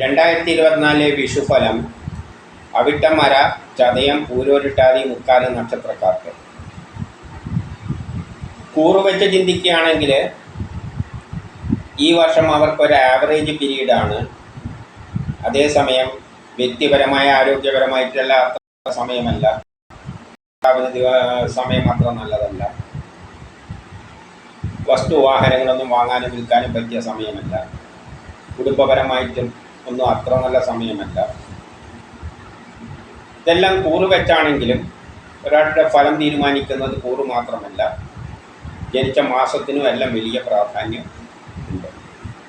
രണ്ടായിരത്തി ഇരുപത്തിനാലിലെ വിഷുഫലം അവിട്ടമര ചതയം പൂരോരിട്ടാതി മുക്കാൽ നക്ഷത്രക്കാർക്ക്. കൂറുവെച്ച് ചിന്തിക്കുകയാണെങ്കിൽ ഈ വർഷം അവർക്കൊരു ആവറേജ് പീരീഡാണ്. അതേസമയം വ്യക്തിപരമായ ആരോഗ്യപരമായിട്ടുള്ള അത്ര സമയമല്ല. സമയം അത്ര നല്ലതല്ല. വസ്തു വാഹനങ്ങളൊന്നും വാങ്ങാനും വിൽക്കാനും പറ്റിയ സമയമല്ല. കുടുംബപരമായിട്ടും ഒന്നും അത്ര നല്ല സമയമല്ല. ഇതെല്ലാം കൂറ് വെച്ചാണെങ്കിലും ഒരാളുടെ ഫലം തീരുമാനിക്കുന്നത് കൂറ് മാത്രമല്ല. ജനിച്ച മാസത്തിനും എല്ലാം വലിയ പ്രാധാന്യം ഉണ്ട്.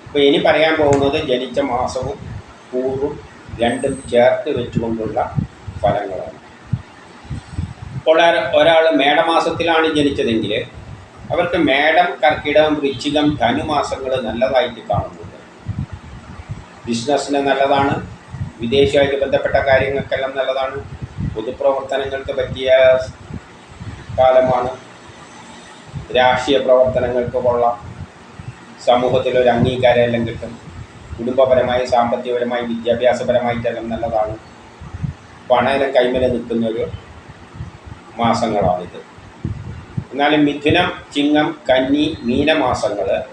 അപ്പോൾ ഇനി പറയാൻ പോകുന്നത് ജനിച്ച മാസവും കൂറും രണ്ടും ചേർത്ത് വെച്ചുകൊണ്ടുള്ള ഫലങ്ങളാണ്. ഇപ്പോൾ ഒരാൾ മേടമാസത്തിലാണ് ജനിച്ചതെങ്കിൽ അവർക്ക് മേടം കർക്കിടകം വൃശ്ചികം ധനുമാസങ്ങൾ നല്ലതായിട്ട് കാണുന്നുണ്ട് ബിസിനസ്സിന് നല്ലതാണ് വിദേശമായിട്ട് ബന്ധപ്പെട്ട കാര്യങ്ങൾക്കെല്ലാം നല്ലതാണ് പൊതുപ്രവർത്തനങ്ങൾക്ക് പറ്റിയ കാലമാണ്. രാഷ്ട്രീയ പ്രവർത്തനങ്ങൾക്ക് കൊള്ളാം സമൂഹത്തിലൊരു അംഗീകാരം എല്ലാം കിട്ടും കുടുംബപരമായി സാമ്പത്തികപരമായി വിദ്യാഭ്യാസപരമായിട്ടെല്ലാം നല്ലതാണ്. പണമെല്ലാം കൈമല നിൽക്കുന്ന ഒരു മാസങ്ങളാണിത്. എന്നാലും മിഥുനം ചിങ്ങം കന്നി മീനമാസങ്ങൾ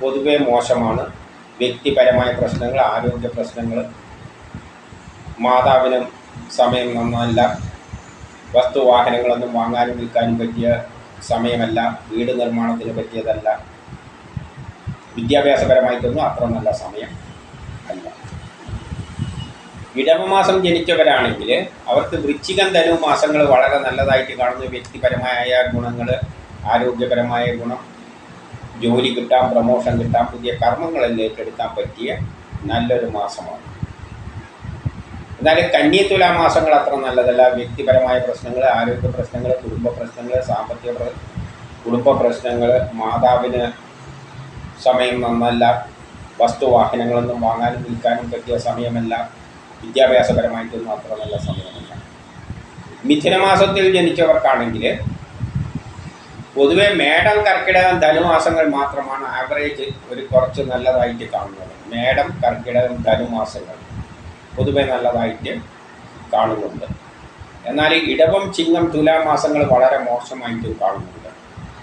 പൊതുവേ മോശമാണ്. വ്യക്തിപരമായ പ്രശ്നങ്ങൾ ആരോഗ്യ പ്രശ്നങ്ങൾ മാതാവിനും സമയം നന്നല്ല വസ്തുവാഹനങ്ങളൊന്നും വാങ്ങാനും വിൽക്കാനും പറ്റിയ സമയമല്ല വീട് നിർമ്മാണത്തിന് പറ്റിയതല്ല. വിദ്യാഭ്യാസപരമായിട്ടൊന്നും അത്ര നല്ല സമയം അല്ല. ഇടവമാസം ജനിച്ചവരാണെങ്കിൽ അവർക്ക് വൃശ്ചികം ധനു മാസങ്ങൾ വളരെ നല്ലതായിട്ട് കാണുന്ന വ്യക്തിപരമായ ഗുണങ്ങൾ ആരോഗ്യപരമായ ഗുണം ജോലി കിട്ടാൻ പ്രമോഷൻ കിട്ടാൻ പുതിയ കർമ്മങ്ങളെല്ലാം ഏറ്റെടുക്കാൻ പറ്റിയ നല്ലൊരു മാസമാണ്. എന്നാലും കന്യത്തുലാ മാസങ്ങൾ അത്ര നല്ലതല്ല. വ്യക്തിപരമായ പ്രശ്നങ്ങൾ ആരോഗ്യ പ്രശ്നങ്ങൾ കുടുംബ പ്രശ്നങ്ങൾ സാമ്പത്തിക കുടുംബ പ്രശ്നങ്ങൾ മാതാവിന് സമയം നന്നല്ല വസ്തുവാഹനങ്ങളൊന്നും വാങ്ങാനും വിൽക്കാനും പറ്റിയ സമയമല്ല വിദ്യാഭ്യാസപരമായിട്ടൊന്നും അത്ര നല്ല സമയമല്ല. മിഥുനമാസത്തിൽ ജനിച്ചവർക്കാണെങ്കിൽ പൊതുവെ മേടം കർക്കിടകം ധനുമാസങ്ങൾ മാത്രമാണ് ആവറേജ് ഒരു കുറച്ച് നല്ലതായിട്ട് കാണുന്നത്. മേടം കർക്കിടകം ധനുമാസങ്ങൾ പൊതുവെ നല്ലതായിട്ട് കാണുന്നുണ്ട്. എന്നാൽ ഇടവം ചിങ്ങം തുലാമാസങ്ങൾ വളരെ മോശമായിട്ടും കാണുന്നുണ്ട്.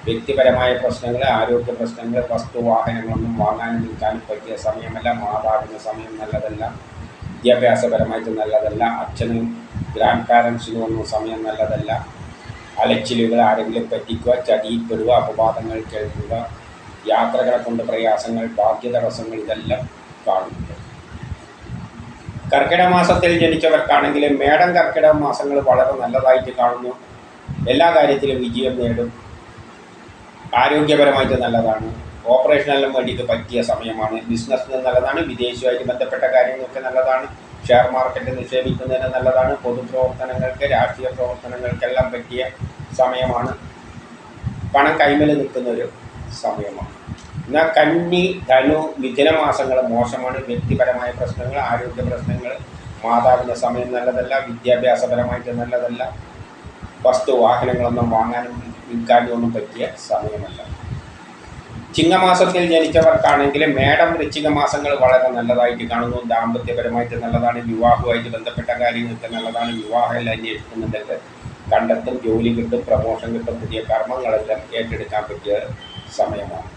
വ്യക്തിപരമായ പ്രശ്നങ്ങൾ ആരോഗ്യ പ്രശ്നങ്ങൾ വസ്തു വാഹനങ്ങളൊന്നും വാങ്ങാനും വിൽക്കാനും പറ്റിയ സമയമല്ല മാതാവിന്റെ സമയം നല്ലതല്ല വിദ്യാഭ്യാസപരമായിട്ട് നല്ലതല്ല അച്ഛനും ഗ്രാൻഡ് പാരൻസിനും ഒന്നും സമയം നല്ലതല്ല. അലച്ചിലുകൾ ആരെങ്കിലും പറ്റിക്കുക ചതിയിൽപ്പെടുക അപവാദങ്ങൾ കേൾക്കുക യാത്രകളെ കൊണ്ട് പ്രയാസങ്ങൾ ഭാഗ്യതടസ്സങ്ങൾ ഇതെല്ലാം കാണുന്നുണ്ട് കർക്കിടക മാസത്തിൽ ജനിച്ചവർക്കാണെങ്കിൽ മേടം കർക്കിടക മാസങ്ങൾ വളരെ നല്ലതായിട്ട് കാണുന്നു. എല്ലാ കാര്യത്തിലും വിജയം നേടും. ആരോഗ്യപരമായിട്ട് നല്ലതാണ്. ഓപ്പറേഷനെല്ലാം വേണ്ടിയിട്ട് പറ്റിയ സമയമാണ്. ബിസിനസ്സിന് നല്ലതാണ്. വിദേശവുമായിട്ട് ബന്ധപ്പെട്ട കാര്യങ്ങൾക്ക് നല്ലതാണ്. ഷെയർ മാർക്കറ്റ് നിക്ഷേപിക്കുന്നതിന് നല്ലതാണ്. പൊതുപ്രവർത്തനങ്ങൾക്ക് രാഷ്ട്രീയ പ്രവർത്തനങ്ങൾക്കെല്ലാം പറ്റിയ സമയമാണ്. പണം കൈമൽ നിൽക്കുന്ന ഒരു സമയമാണ്. എന്നാൽ കന്നി ധനു മിഥുന മാസങ്ങൾ മോശമാണ്. വ്യക്തിപരമായ പ്രശ്നങ്ങൾ ആരോഗ്യ പ്രശ്നങ്ങൾ മാതാവിന്റെ സമയം നല്ലതല്ല വിദ്യാഭ്യാസപരമായിട്ട് നല്ലതല്ല. വസ്തു വാഹനങ്ങളൊന്നും വാങ്ങാനും വിൽക്കാനും ഒന്നും പറ്റിയ സമയമല്ല. ചിങ്ങമാസത്തിൽ ജനിച്ചവർക്കാണെങ്കിൽ മേടം വൃശ്ചിക മാസങ്ങൾ വളരെ നല്ലതായിട്ട് കാണുന്നു. ദാമ്പത്യപരമായിട്ട് നല്ലതാണ്. വിവാഹവുമായിട്ട് ബന്ധപ്പെട്ട കാര്യങ്ങൾക്ക് നല്ലതാണ്. വിവാഹം എല്ലാം അന്വേഷിക്കുന്നുണ്ടെങ്കിൽ കണ്ടെത്തും. ജോലി കിട്ടും പ്രമോഷൻ കിട്ടും പുതിയ കർമ്മങ്ങളെല്ലാം ഏറ്റെടുക്കാൻ പറ്റിയ സമയമാണ്.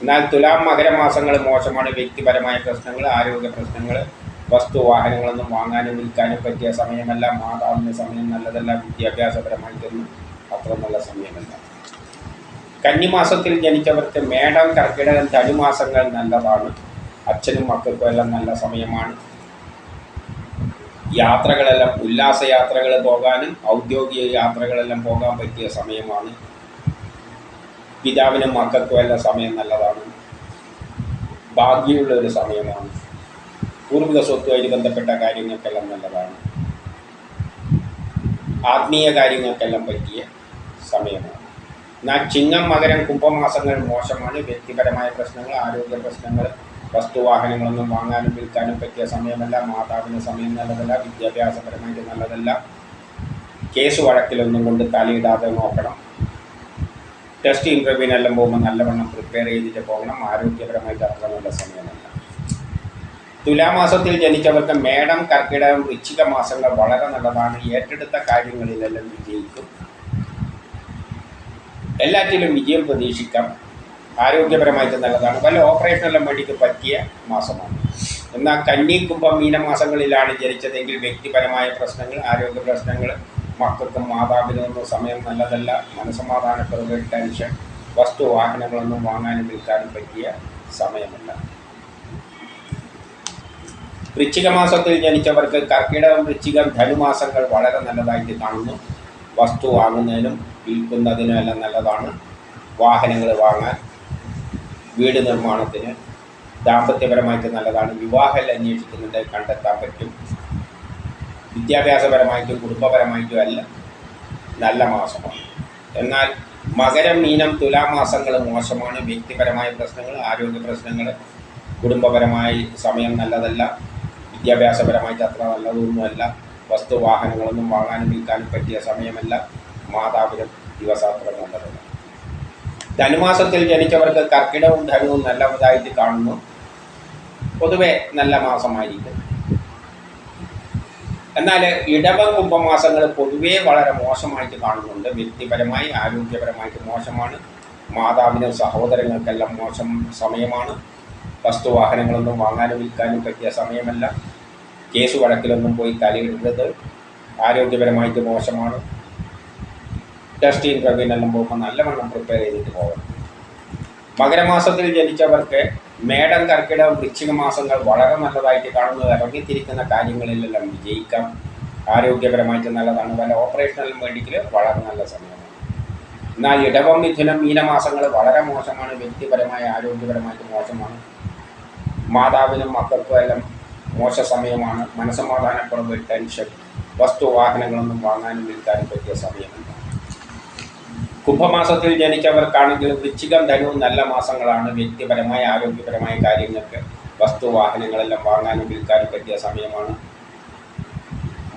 എന്നാൽ തുലാം മകരമാസങ്ങൾ മോശമാണ്. വ്യക്തിപരമായ പ്രശ്നങ്ങൾ ആരോഗ്യ പ്രശ്നങ്ങൾ വസ്തു വാഹനങ്ങളൊന്നും വാങ്ങാനും വിൽക്കാനും പറ്റിയ സമയമല്ല. മാതാവിന്റെ സമയം നല്ലതല്ല. വിദ്യാഭ്യാസപരമായിട്ടൊന്നും അത്ര നല്ല സമയമല്ല. കന്നിമാസത്തിൽ ജനിച്ചവർക്ക് മേടം കർക്കിടകം ധനുമാസങ്ങൾ നല്ലതാണ്. അച്ഛനും മക്കൾക്കും എല്ലാം നല്ല സമയമാണ്. യാത്രകളെല്ലാം ഉല്ലാസ യാത്രകൾ പോകാനും ഔദ്യോഗിക യാത്രകളെല്ലാം പോകാൻ പറ്റിയ സമയമാണ്. പിതാവിനും മക്കൾക്കും എല്ലാം സമയം നല്ലതാണ്. ഭാഗ്യമുള്ള ഒരു സമയമാണ്. പൂർവിക സ്വത്തുമായിട്ട് ബന്ധപ്പെട്ട കാര്യങ്ങൾക്കെല്ലാം നല്ലതാണ്. ആത്മീയ കാര്യങ്ങൾക്കെല്ലാം പറ്റിയ സമയമാണ്. എന്നാൽ ചിങ്ങം മകരം കുംഭമാസങ്ങൾ മോശമാണ്. വ്യക്തിപരമായ പ്രശ്നങ്ങൾ ആരോഗ്യ പ്രശ്നങ്ങൾ വസ്തുവാഹനങ്ങളൊന്നും വാങ്ങാനും വിൽക്കാനും പറ്റിയ സമയമല്ല. മാതാവിന് സമയം നല്ലതല്ല വിദ്യാഭ്യാസപരമായിട്ട് നല്ലതല്ല. കേസ് വഴക്കിലൊന്നും കൊണ്ട് തലയിടാതെ നോക്കണം. ടെസ്റ്റ് ഇന്റർവ്യൂവിനെല്ലാം പോകുമ്പോൾ നല്ലവണ്ണം പ്രിപ്പയർ ചെയ്തിട്ട് പോകണം. ആരോഗ്യപരമായിട്ട് അത്ര നല്ല സമയമല്ല. തുലാമാസത്തിൽ ജനിച്ചവർക്ക് മേടം കർക്കിടകം വൃശ്ചിക മാസങ്ങൾ വളരെ നല്ലതാണ്. ഏറ്റെടുത്ത കാര്യങ്ങളിലെല്ലാം വിജയിക്കും. എല്ലാറ്റിലും വിജയം പ്രതീക്ഷിക്കാം. ആരോഗ്യപരമായിട്ട് നല്ലതാണ്. വല്ല ഓപ്പറേഷനെല്ലാം വേണ്ടിക്ക് പറ്റിയ മാസമാണ്. എന്നാൽ കന്നി കുംഭം മീനമാസങ്ങളിലാണ് ജനിച്ചതെങ്കിൽ വ്യക്തിപരമായ പ്രശ്നങ്ങൾ ആരോഗ്യ പ്രശ്നങ്ങൾ മക്കൾക്കും മാതാപിതാവിനും സമയം നല്ലതല്ല. മനസമാധാനക്കുറവ് ടെൻഷൻ വസ്തു വാഹനങ്ങളൊന്നും വാങ്ങാനും വിൽക്കാനും പറ്റിയ സമയമല്ല. വൃശ്ചിക മാസത്തിൽ ജനിച്ചവർക്ക് കർക്കിടകം വൃശ്ചികം ധനുമാസങ്ങൾ വളരെ നല്ലതായിട്ട് കാണുന്നു. വസ്തു വാങ്ങുന്നതിനും വിൽക്കുന്നതിനും എല്ലാം നല്ലതാണ്. വാഹനങ്ങൾ വാങ്ങാൻ വീട് നിർമ്മാണത്തിന് ദാമ്പത്യപരമായിട്ട് നല്ലതാണ്. വിവാഹം അന്വേഷിക്കുന്നുണ്ട് കണ്ടെത്താൻ പറ്റും. വിദ്യാഭ്യാസപരമായിട്ടും കുടുംബപരമായിട്ടും എല്ലാം നല്ല മാസമാണ്. എന്നാൽ മകരം മീനം തുലാമാസങ്ങൾ മോശമാണ്. വ്യക്തിപരമായ പ്രശ്നങ്ങൾ ആരോഗ്യ പ്രശ്നങ്ങൾ കുടുംബപരമായി സമയം നല്ലതല്ല. വിദ്യാഭ്യാസപരമായിട്ട് അത്ര നല്ലതൊന്നുമല്ല. വസ്തു വാഹനങ്ങളൊന്നും വാങ്ങാനും വിൽക്കാനും പറ്റിയ സമയമല്ല മാതാപിതം ദിവസാത്രം നല്ലത് ധനുമാസത്തിൽ ജനിച്ചവർക്ക് കർക്കിടവും ധനുവും നല്ലതായിട്ട് കാണുന്നു. പൊതുവെ നല്ല മാസമായിരിക്കും. എന്നാൽ ഇടവ കുംഭമാസങ്ങൾ പൊതുവേ വളരെ മോശമായിട്ട് കാണുന്നുണ്ട്. വ്യക്തിപരമായി ആരോഗ്യപരമായിട്ട് മോശമാണ്. മാതാവിനും സഹോദരങ്ങൾക്കെല്ലാം മോശം സമയമാണ്. വസ്തുവാഹനങ്ങളൊന്നും വാങ്ങാനും വിൽക്കാനും പറ്റിയ സമയമല്ല. കേസ് വഴക്കിലൊന്നും പോയി തലയിടരുത് ആരോഗ്യപരമായിട്ട് മോശമാണ്. ടെസ്റ്റ് ഇന്റർവ്യൂവിനെല്ലാം പോകുമ്പോൾ നല്ലവണ്ണം പ്രിപ്പയർ ചെയ്തിട്ട് പോകണം. മകരമാസത്തിൽ ജനിച്ചവർക്ക് മേടം കർക്കിടകം വൃശ്ചിക മാസങ്ങൾ വളരെ നല്ലതായിട്ട് കാണുന്നത് ഇറങ്ങിത്തിരിക്കുന്ന കാര്യങ്ങളിലെല്ലാം വിജയിക്കാം. ആരോഗ്യപരമായിട്ട് നല്ലതാണ്. വല്ല ഓപ്പറേഷനെല്ലാം വേണ്ടിയെങ്കിൽ വളരെ നല്ല സമയമാണ്. എന്നാൽ ഇടവം മിഥുനം മീനമാസങ്ങൾ വളരെ മോശമാണ്. വ്യക്തിപരമായ ആരോഗ്യപരമായിട്ട് മോശമാണ്. മാതാവിനും മക്കൾക്കും എല്ലാം മോശ സമയമാണ് മനസ്സമാധാനക്കുറവ് ടെൻഷൻ വസ്തു വാഹനങ്ങളൊന്നും വാങ്ങാനും വിൽക്കാനും പറ്റിയ സമയമല്ല കുംഭമാസത്തിൽ ജനിച്ചവർക്കാണെങ്കിൽ വൃശ്ചികം ധനവും നല്ല മാസങ്ങളാണ്. വ്യക്തിപരമായ ആരോഗ്യപരമായ കാര്യങ്ങൾക്ക് വസ്തു വാഹനങ്ങളെല്ലാം വാങ്ങാനും വിൽക്കാനും പറ്റിയ സമയമാണ്.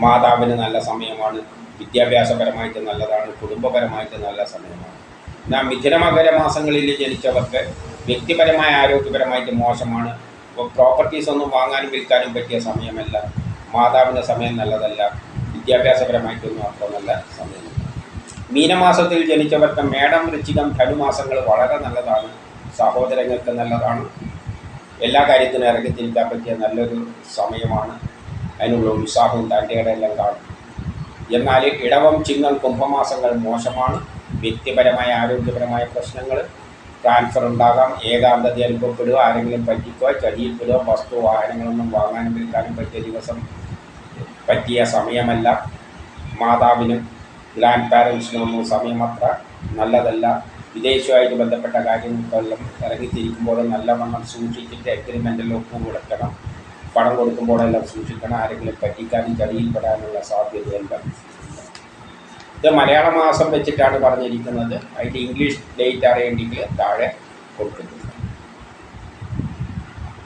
മാതാവിന് നല്ല സമയമാണ്. വിദ്യാഭ്യാസപരമായിട്ട് നല്ലതാണ്. കുടുംബപരമായിട്ട് നല്ല സമയമാണ്. എന്നാൽ മിഥുനമകര മാസങ്ങളിൽ ജനിച്ചവർക്ക് വ്യക്തിപരമായ ആരോഗ്യപരമായിട്ട് മോശമാണ്. പ്രോപ്പർട്ടീസ് ഒന്നും വാങ്ങാനും വിൽക്കാനും പറ്റിയ സമയമല്ല. മാതാവിന്റെ സമയം നല്ലതല്ല. വിദ്യാഭ്യാസപരമായിട്ടൊന്നും അത്ര നല്ല സമയം മീനമാസത്തിൽ ജനിച്ചവർക്ക് മേടം വൃശ്ചികം ധനുമാസങ്ങൾ വളരെ നല്ലതാണ്. സഹോദരങ്ങൾക്ക് നല്ലതാണ്. എല്ലാ കാര്യത്തിനും ഇറങ്ങി തിരിക്കാൻ പറ്റിയ നല്ലൊരു സമയമാണ്. അതിനുള്ള ഉത്സാഹവും എല്ലാം കാണും. എന്നാൽ ഇടവം ചിങ്ങം കുംഭമാസങ്ങൾ മോശമാണ്. വ്യക്തിപരമായ ആരോഗ്യപരമായ പ്രശ്നങ്ങൾ ട്രാൻസ്ഫർ ഉണ്ടാകാം ഏകാന്തത അനുഭവപ്പെടുക ആരെങ്കിലും പറ്റിക്കുക ചതിയിൽപ്പെടുക വസ്തു വാഹനങ്ങളൊന്നും വാങ്ങാനും വിൽക്കാനും പറ്റിയ ദിവസം പറ്റിയ സമയമല്ല. മാതാവിനും ഗ്രാൻഡ് പാരൻസിനൊന്നും സമയം അത്ര നല്ലതല്ല. വിദേശവുമായിട്ട് ബന്ധപ്പെട്ട കാര്യങ്ങൾക്കെല്ലാം ഇറങ്ങിത്തിരിക്കുമ്പോൾ നല്ലവണ്ണം സൂക്ഷിച്ചിട്ട് എഗ്രിമെന്റിൽ ഒപ്പ് കൊടുക്കണം. പണം കൊടുക്കുമ്പോഴെല്ലാം സൂക്ഷിക്കണം. ആരെങ്കിലും പറ്റിക്കാനും ചതിയിൽപ്പെടാനുള്ള സാധ്യതയെല്ലാം ഇത് മലയാള മാസം വെച്ചിട്ടാണ് പറഞ്ഞിരിക്കുന്നത്. അതിന്റെ ഇംഗ്ലീഷ് ഡേറ്റ് അറിയേണ്ടെങ്കിൽ താഴെ കൊടുക്കുന്നത്